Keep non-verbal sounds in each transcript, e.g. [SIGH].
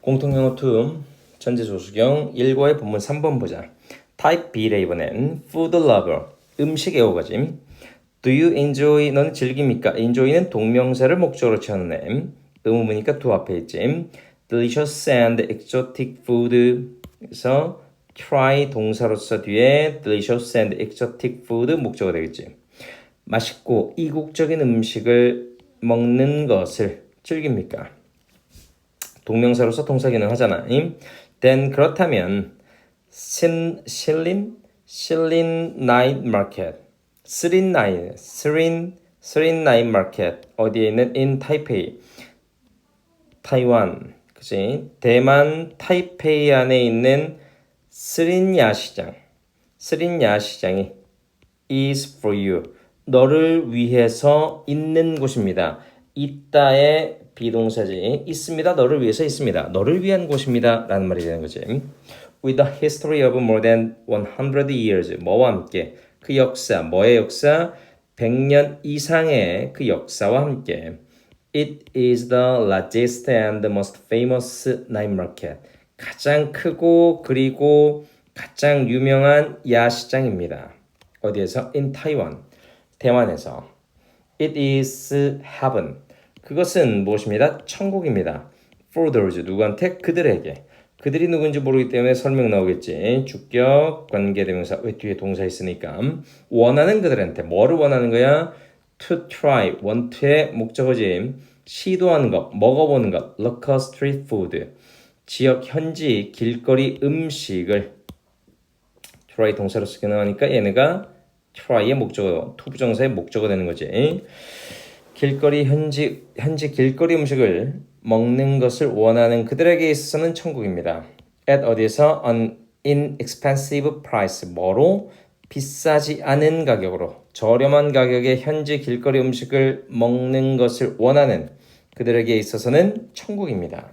공통영어 2 전제 조수경 1과의 본문 3번 보자. 타입 B래 이번엔 food lover 음식 애호가짐. Do you enjoy 너는 즐깁니까? enjoy는 동명사를 목적으로 취하는 애. 의문문이니까 do 앞에 있지. delicious and exotic food 그래서 try 동사로서 뒤에 delicious and exotic food 목적어 되겠지. 맛있고 이국적인 음식을 먹는 것을 즐깁니까? 동명사로서 동사 기능 하잖아. then 그렇다면 신 실린 실린 나이트 마켓 스린 나이 스린 스린 나이트 마켓 어디에 있는? In 타이페이 타이완 그지 대만 타이페이 안에 있는 스린야 시장. 스린야 시장이 is for you. 너를 위해서 있는 곳입니다. 있다의 비동사지 있습니다. 너를 위해서 있습니다. 너를 위한 곳입니다. 라는 말이 되는 거지. With a history of more than 100 years 뭐와 함께 그 역사 뭐의 역사 100년 이상의 그 역사와 함께 It is the largest and most famous night market. 가장 크고 그리고 가장 유명한 야시장입니다. 어디에서? In Taiwan. 대만에서. It is heaven. 그것은 무엇입니다? 천국입니다. For those 누구한테? 그들에게. 그들이 누군지 모르기 때문에 설명 나오겠지. 주격, 관계대명사, 왜 뒤에 동사 있으니까. 원하는 그들한테 뭐를 원하는 거야? To try, want의 목적어지. 시도하는 것, 먹어보는 것, local street food. 지역 현지 길거리 음식을 try 동사로 쓰게 나오니까 얘네가 try의 목적어, 투부정사의 목적어 되는 거지. 길거리 현지 현지 길거리 음식을 먹는 것을 원하는 그들에게 있어서는 천국입니다. at 어디에서 an inexpensive price 뭐로 비싸지 않은 가격으로 저렴한 가격에 현지 길거리 음식을 먹는 것을 원하는 그들에게 있어서는 천국입니다.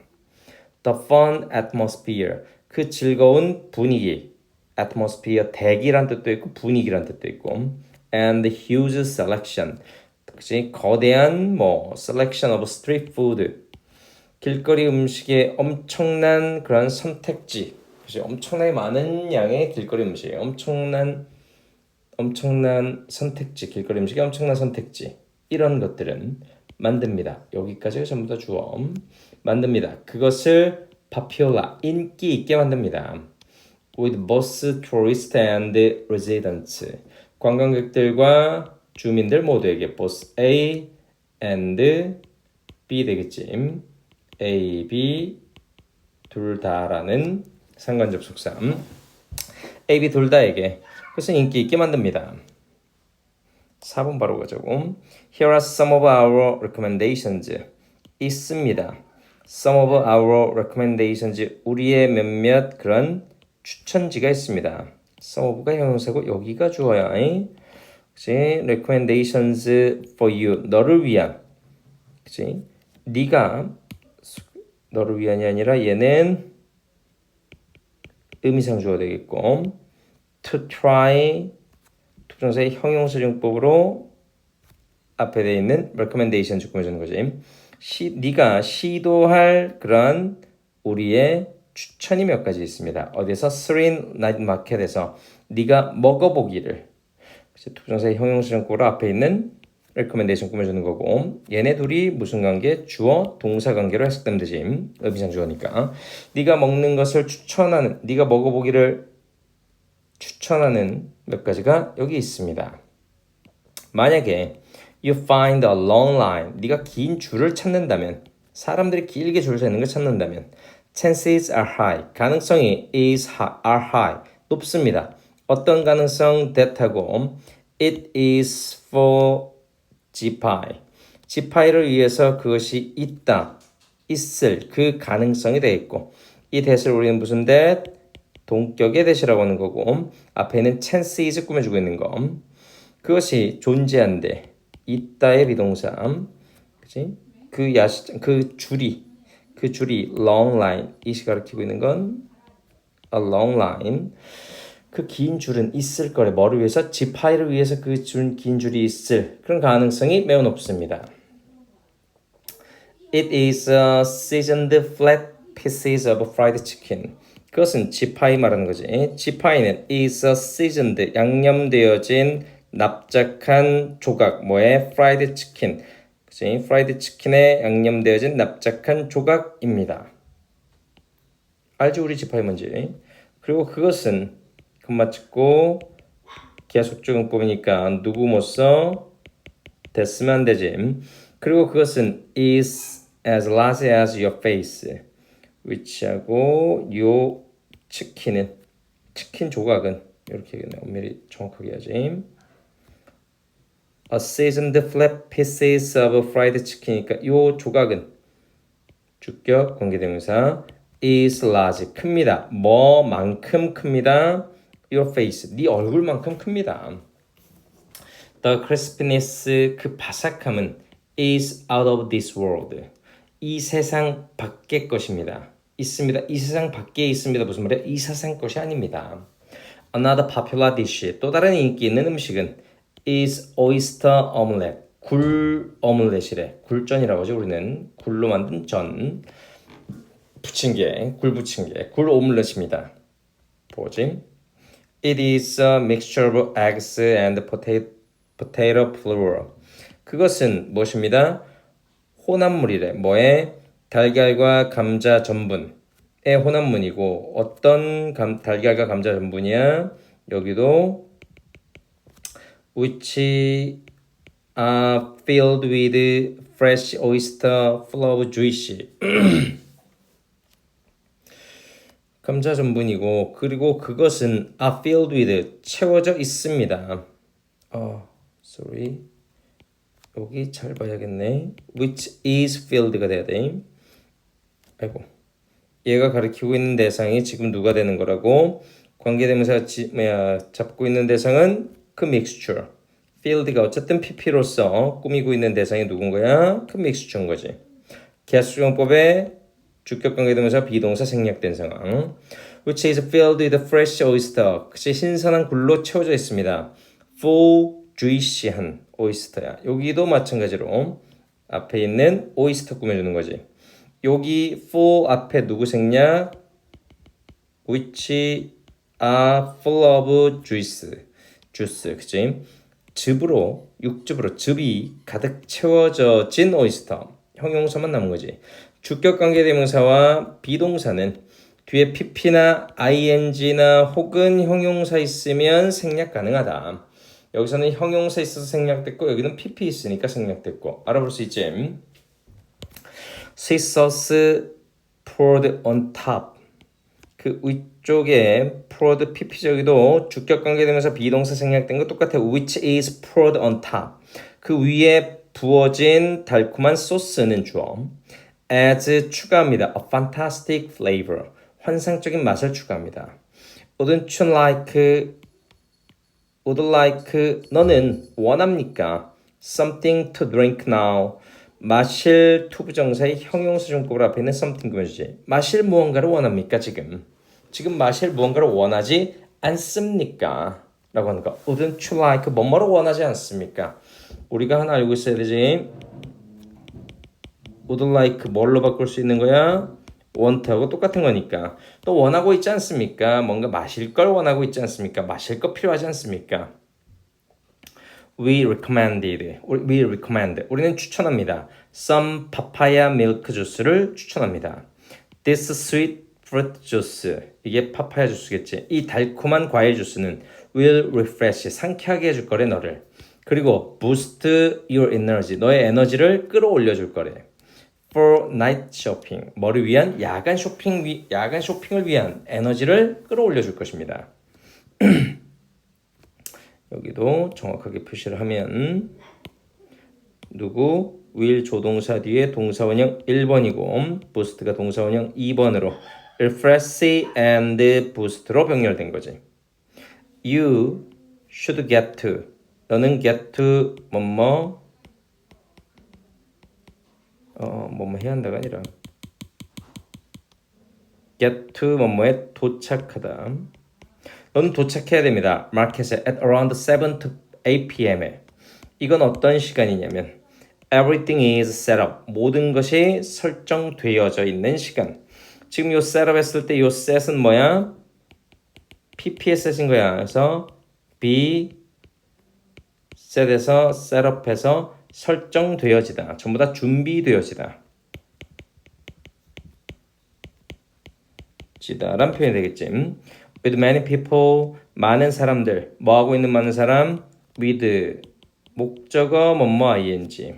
The fun atmosphere 그 즐거운 분위기 atmosphere 대기란 뜻도 있고 분위기란 뜻도 있고 and huge selection 그치 거대한 뭐 selection of street food 길거리 음식의 엄청난 그런 선택지 그치 엄청나게 많은 양의 길거리 음식 엄청난 엄청난 선택지 길거리 음식의 엄청난 선택지 이런 것들은 만듭니다. 여기까지가 전부 다 주어 만듭니다. 그것을 popular 인기 있게 만듭니다. with both tourist and residents 관광객들과 주민들 모두에게 both A and B 되겠지. A, B 둘 다라는 상관 접속사. A, B 둘 다에게 그것은 인기 있게 만듭니다. 4번 바로 가자고. Here are some of our recommendations. 있습니다. Some of our recommendations. 우리의 몇몇 그런 추천지가 있습니다. Some of가 형용사고 여기가 주어야. 그치? Recommendations for you. 너를 위한. 그치? 네가 너를 위한이 아니라 얘는 의미상 주어 되겠고 to try 투정사의 형용사용법으로 앞에 돼 있는 recommendation 주꾸며주는 거지. 시, 네가 시도할 그런 우리의 추천이 몇 가지 있습니다. 어디서 스린 나이트 마켓에서 네가 먹어보기를 투정사의 형용사용법으로 앞에 있는 recommendation 꾸며주는 거고 얘네 둘이 무슨 관계? 주어 동사 관계로 해석되면 되지. 의미상 주어니까. 네가 먹는 것을 추천하는 네가 먹어보기를 추천하는 몇 가지가 여기 있습니다. 만약에 you find a long line, 네가 긴 줄을 찾는다면, 사람들이 길게 줄 서 있는 걸 찾는다면, chances are high, 가능성이 is high, are high, 높습니다. 어떤 가능성 that하고? It is for 지파이, 지파이를 위해서 그것이 있다, 있을 그 가능성이 되어 있고, 이 that을 우리는 무슨 that? 동격의 대시라고 하는 거고 앞에는 chances 꾸며주고 있는 거. 그것이 존재한데 있다의 비동사 그치? 그 야시 그 줄이 그 줄이 long line 이시 가리키고 있는 건 a long line 그 긴 줄은 있을 거래 뭐를 위해서 지파이를 위해서 그긴 줄이 있을 그런 가능성이 매우 높습니다. It is a seasoned flat pieces of fried chicken. 그것은 지파이 말하는 거지. 지파이는 is a seasoned 양념되어진 납작한 조각 뭐에 fried chicken. 그치? fried chicken에 양념되어진 납작한 조각입니다. 알지 우리 지파이 뭔지. 그리고 그것은 금마 찍고 기하속주근법이니까 누구 못 써? 됐으면 안 되지. 그리고 그것은 is as large as your face. 위치하고 요 치킨은 치킨 조각은 이렇게 얘기하네. 엄밀히 정확하게 해야지. A seasoned flat pieces of fried chicken이니까 요 조각은 주격 관계대명사 is large 큽니다. 뭐만큼 큽니다. Your face 네 얼굴만큼 큽니다. The crispness 그 바삭함은 is out of this world 이 세상 밖의 것입니다. 있습니다. 이 세상 밖에 있습니다. 무슨 말이야? 이 세상 것이 아닙니다. Another popular dish 또 다른 인기 있는 음식은 is oyster omelette 굴 오믈렛이래. 굴전이라고 하죠. 우리는 굴로 만든 전 부침개, 굴 부침개, 굴 오믈렛입니다. 뭐지? It is a mixture of eggs and potato, potato flour. 그것은 무엇입니다? 혼합물이래. 뭐에? 달걀과 감자 전분의 혼합물이고 어떤 감, 달걀과 감자 전분이야? 여기도 which are filled with fresh oyster flour juice. 감자 전분이고 그리고 그것은 are filled with 채워져 있습니다. 어, sorry. 여기 잘 봐야겠네. which is filled가 돼야 돼. 아이고. 얘가 가리키고 있는 대상이 지금 누가 되는 거라고? 관계대명사 지, 뭐야, 잡고 있는 대상은 그 mixture. field가 어쨌든 pp로서 꾸미고 있는 대상이 누군 거야? 그 mixture인 거지. 계수용법의 주격 관계대명사 비동사 생략된 상황. which is filled with fresh oyster. 그치 신선한 굴로 채워져 있습니다. full juicy한 오이스터야. 여기도 마찬가지로 앞에 있는 오이스터 꾸며주는 거지. 여기 for 앞에 누구 생략? which are full of juice. 주스, 그치? 즙으로, 육즙으로, 즙이 가득 채워져진 오이스터. 형용사만 남은 거지. 주격 관계 대명사와 비동사는 뒤에 pp나 ing나 혹은 형용사 있으면 생략 가능하다. 여기서는 형용사 있어서 생략됐고 여기는 pp 있으니까 생략됐고 알아볼 수 있지. Sauce poured on top. 그 위쪽에 poured pp적이도 주격 관계 되면서 비동사 생략된 거 똑같아. Which is poured on top. 그 위에 부어진 달콤한 소스는 주어. Adds 추가합니다. A fantastic flavor. 환상적인 맛을 추가합니다. Wouldn't you like would like 너는 원합니까? something to drink now. 마실 투부정사의 형용사 중법을 앞에 있는 something 그려주지. 마실 무언가를 원합니까 지금? 지금 마실 무언가를 원하지 않습니까? 라고 하는 거. Wouldn't you like 뭐뭐를 원하지 않습니까? 우리가 하나 알고 있어야 되지. Would like 뭘로 바꿀 수 있는 거야? want하고 똑같은 거니까 또 원하고 있지 않습니까? 뭔가 마실 걸 원하고 있지 않습니까? 마실 거 필요하지 않습니까? We recommended. We recommend. 우리는 추천합니다. Some papaya milk juice를 추천합니다. This sweet fruit juice. 이게 파파야 주스겠지. 이 달콤한 과일 주스는 will refresh. 상쾌하게 해줄 거래 너를. 그리고 boost your energy. 너의 에너지를 끌어올려 줄 거래. For night shopping. 뭐를 위한 야간 쇼핑 위, 야간 쇼핑을 위한 에너지를 끌어올려 줄 것입니다. [CLEARS THROAT] 여기도 정확하게 표시를 하면 누구 will 조동사 뒤에 동사원형 1번이고 boost가 동사원형 2번으로 refresh and boost로 병렬된 거지. You should get to. 너는 get to 뭐뭐 어 뭐뭐 해야 한다가 아니라 get to 뭐뭐에 도착하다. 너는 도착해야 됩니다. 마켓에 at around 7 to 8 p.m.에. 이건 어떤 시간이냐면 everything is set up. 모든 것이 설정되어져 있는 시간. 지금 요 셋업 했을 때 요 셋은 뭐야? PP의 셋인 거야. 그래서 be 셋에서 셋업해서 설정되어지다. 전부 다 준비되어지다. 지다란 표현이 되겠지. 음? With many people, 많은 사람들. 뭐 하고 있는 많은 사람? With 목적어 뭐뭐 ing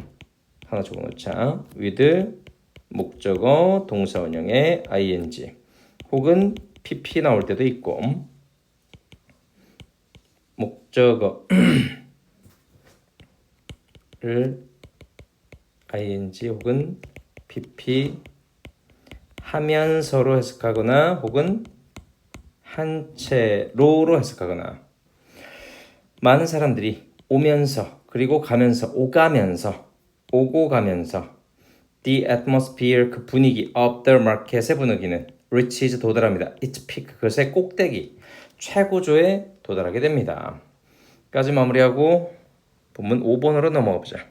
하나 적어놓자. With 목적어 동사 원형의 ing 혹은 pp 나올 때도 있고 목적어 [CLEARS THROAT] 를 ing 혹은 pp 하면서로 해석하거나 혹은 한 채로로 해석하거나 많은 사람들이 오면서 그리고 가면서 오가면서 오고 가면서 the atmosphere 그 분위기 of the market의 분위기는 reaches 도달합니다. its peak 그것의 꼭대기 최고조에 도달하게 됩니다. 까지 마무리하고 본문 5번으로 넘어가 보자.